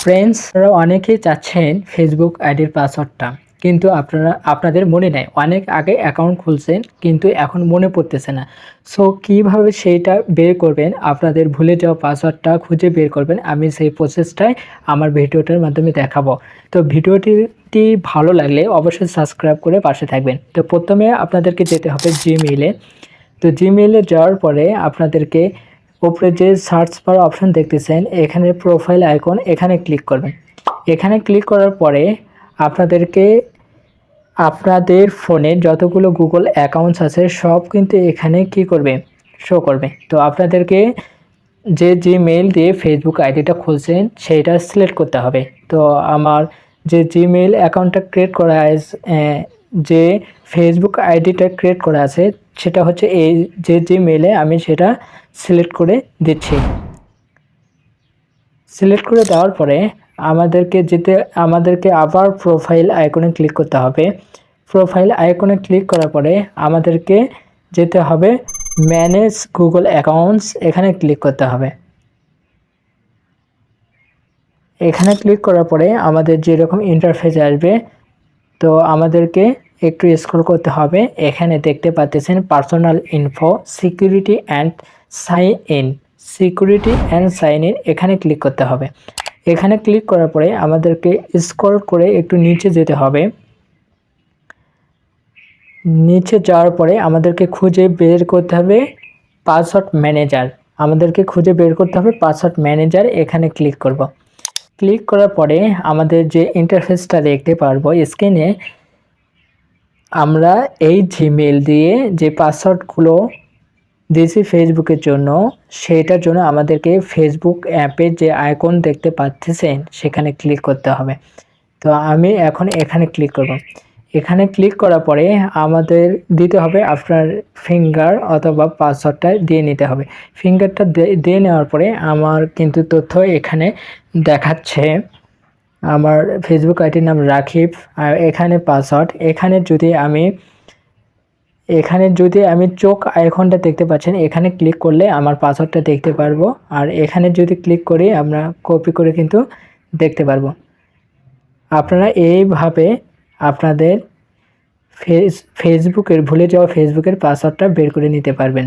Friends আপনারা অনেকেই চাচ্ছেন ফেসবুক আইডির পাসওয়ার্ডটা কিন্তু আপনারা, আপনাদের মনে নেয় অনেক আগে অ্যাকাউন্ট খুলছেন, কিন্তু এখন মনে পড়তেছে না। সো কীভাবে সেইটা বের করবেন? আপনাদের ভুলে যাওয়া পাসওয়ার্ডটা খুঁজে বের করবেন। আমি সেই প্রসেসটাই আমার ভিডিওটার মাধ্যমে দেখাবো। তো ভিডিওটি ভালো লাগলে অবশ্যই সাবস্ক্রাইব করে পাশে থাকবেন। তো প্রথমে আপনাদেরকে যেতে হবে জিমেইলে তো জিমেইলে যাওয়ার পরে আপনাদেরকে উপরে যে সার্চ বার অপশন দেখতেছেন এখানে প্রোফাইল আইকন এখানে ক্লিক করবেন। এখানে ক্লিক করার পরে আপনাদেরকে আপনাদের ফোনে যতগুলো গুগল অ্যাকাউন্টস আছে, সব কিন্তু এখানে কি করবে? শো করবে। তো আপনাদেরকে যে জিমেইল দিয়ে ফেসবুক আইডিটা খুলছেন, সেইটা সিলেক্ট করতে হবে। তো আমার যে জিমেইল অ্যাকাউন্টটা ক্রিয়েট করা যে ফেসবুক আইডিটা ক্রিয়েট করা আছে, সেটা হচ্ছে এই যে জিমেইলে আমি সেটা সিলেক্ট করে দিচ্ছি। সিলেক্ট করে দেওয়ার পরে আমাদেরকে যেতে, আমাদেরকে আবার প্রোফাইল আইকনে ক্লিক করতে হবে। প্রোফাইল আইকনে ক্লিক করার পরে আমাদেরকে যেতে হবে ম্যানেজ গুগল অ্যাকাউন্টস এখানে ক্লিক করতে হবে। এখানে ক্লিক করার পরে আমাদের যেরকম ইন্টারফেস আসবে, তো আমাদেরকে একটু স্ক্রল করতে হবে। এখানে দেখতে পাচ্ছেন personal info security and sign in, security and sign in এখানে ক্লিক করতে হবে। এখানে ক্লিক করার পরে আমাদেরকে স্ক্রল করে একটু নিচে যেতে হবে। নিচে যাওয়ার পরে আমাদেরকে খুঁজে বের করতে হবে পাসওয়ার্ড ম্যানেজার। আমাদেরকে খুঁজে বের করতে হবে পাসওয়ার্ড ম্যানেজার, এখানে ক্লিক করব। ক্লিক করার পরে আমাদের যে ইন্টারফেসটা দেখতে পারব স্ক্রিনে আমরা এই জিমেল দিয়ে যে পাসওয়ার্ডগুলো দিয়েছি ফেসবুকের জন্য। সেটার জন্য আমাদেরকে ফেসবুক অ্যাপের যে আইকন দেখতে পাচ্ছেন, সেখানে ক্লিক করতে হবে। তো আমি এখন এখানে ক্লিক করব। এখানে ক্লিক করার পরে আমাদের দিতে হবে আপনার ফিঙ্গার অথবা পাসওয়ার্ডটা দিয়ে নিতে হবে। ফিঙ্গারটা দিয়ে নেওয়ার পরে আমার কিন্তু তথ্য এখানে দেখাচ্ছে। আমার ফেসবুক আইডির নাম রাখিব আর এখানে পাসওয়ার্ড এখানে যদি আমি এখানে যদি আমি চোখ আইকনটা দেখতে পাচ্ছেন, এখানে ক্লিক করলে আমার পাসওয়ার্ডটা দেখতে পারব। আর এখানে যদি ক্লিক করি, আমরা কপি করে কিন্তু দেখতে পারব। আপনারা এইভাবে আপনাদের ফেস, ফেসবুকের, ভুলে যাওয়া ফেসবুকের পাসওয়ার্ডটা বের করে নিতে পারবেন।